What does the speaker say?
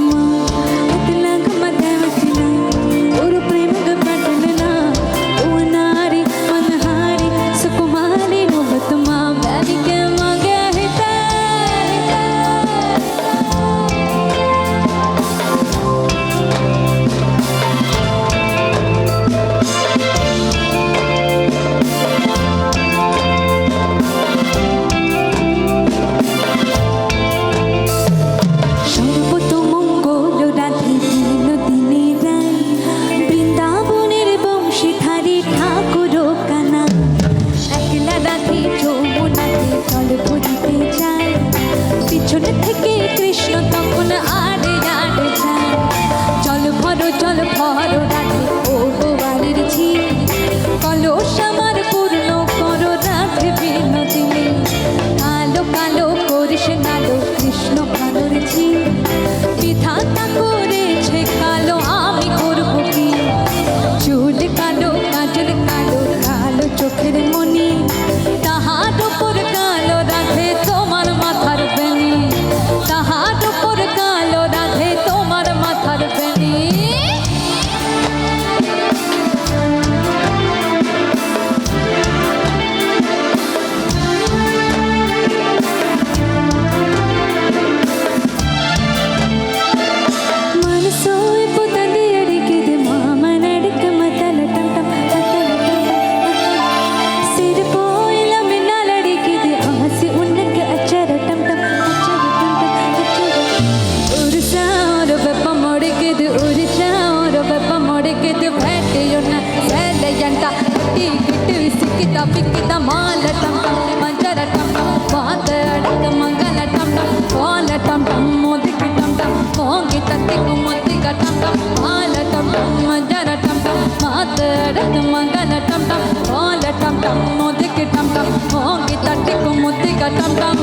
Mama. இது வேட்டையொன்ன வேலையண்ட கட்டி கிட்டு சிக்கித பிக்கித மால டம்டம் மஞ்சர டம்டம் பாத அடக்க மங்கல டம்டம் பால டம்டம் மோதிக்கு டம்டம் போங்கி தத்திக்கு மொத்திக்க டம்டம் மால டம்டம் மஞ்சர டம்டம் பாத அடக்க மங்கல டம்டம் பால டம்டம் மோதிக்கு டம்டம் போங்கி தத்திக்கு மொத்திக்க டம்டம்